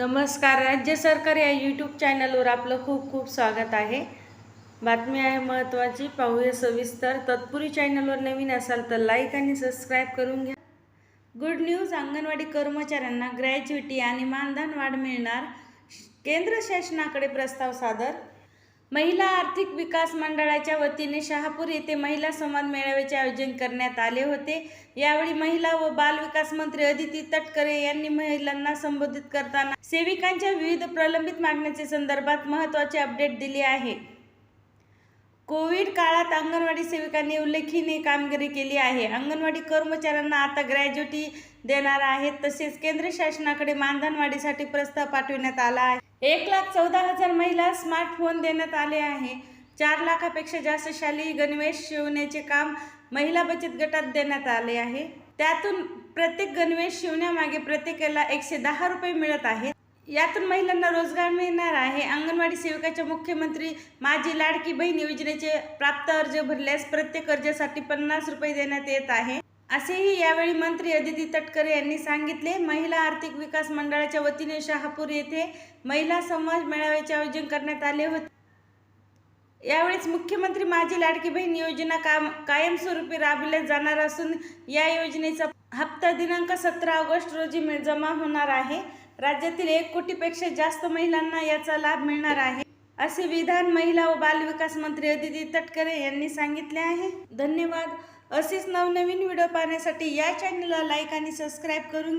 नमस्कार राज्य सरकार या यूट्यूब चॅनलवर आपलं खूप खूप स्वागत आहे. बातमी आहे महत्त्वाची पाहूया सविस्तर. तत्पुरी चॅनलवर नवीन असाल तर लाईक आणि सबस्क्राईब करून घ्या. गुड न्यूज अंगणवाडी कर्मचाऱ्यांना ग्रॅज्युटी आणि मानधन वाढ मिळणार. केंद्र शासनाकडे प्रस्ताव सादर. महिला आर्थिक विकास मंडळाच्या वतीने शहापूर येथे महिला संवाद मेळाव्याचे आयोजन करण्यात आले होते. यावेळी महिला व बाल विकास मंत्री अदिती तटकरे यांनी महिलांना संबोधित करताना सेविकांच्या विविध प्रलंबित मागण्याच्या संदर्भात महत्त्वाचे अपडेट दिले आहे. कोविड काळात अंगणवाडी सेविकांनी उल्लेखनीय कामगिरी केली आहे. अंगणवाडी कर्मचाऱ्यांना आता ग्रॅज्युटी देणार आहेत. तसेच केंद्र शासनाकडे मानधनवाढीसाठी प्रस्ताव पाठविण्यात आला आहे. एक लाख चौदा हजार महिला स्मार्टफोन देण्यात आले आहे. चार लाखापेक्षा जास्त शालेय गणवेश शिवण्याचे काम महिला बचत गटात देण्यात आले आहे. त्यातून प्रत्येक गणवेश शिवण्यामागे प्रत्येकाला एकशे दहा रुपये मिळत आहेत. यातून महिलांना रोजगार मिळणार आहे. अंगणवाडी सेविकाच्या मुख्यमंत्री माझी लाडकी बहीण योजनेचे प्राप्त अर्ज भरल्यास प्रत्येक अर्जासाठी पन्नास रुपये देण्यात येत आहे. असेही यावेळी मंत्री अदिती तटकरे यांनी सांगितले महिला आर्थिक विकास मंडळाच्या वतीने शहापूर येथे महिला संवाद मेळाव्याचे आयोजन करण्यात आले होते. यावेळीच मुख्यमंत्री माझी लाडकी बहीण योजना काम कायमस्वरूपी राबविल्या जाणार असून या योजनेचा हप्ता दिनांक सतरा ऑगस्ट रोजी जमा होणार आहे. राज्यातील एक कोटीपेक्षा जास्त महिलांना याचा लाभ मिळणार आहे. असे विधान महिला व बालविकास मंत्री अदिती तटकरे यांनी सांगितले आहे. धन्यवाद. असेच नवनवीन व्हिडिओ पाहण्यासाठी या चॅनलला लाईक आणि सबस्क्राईब करून घ्या.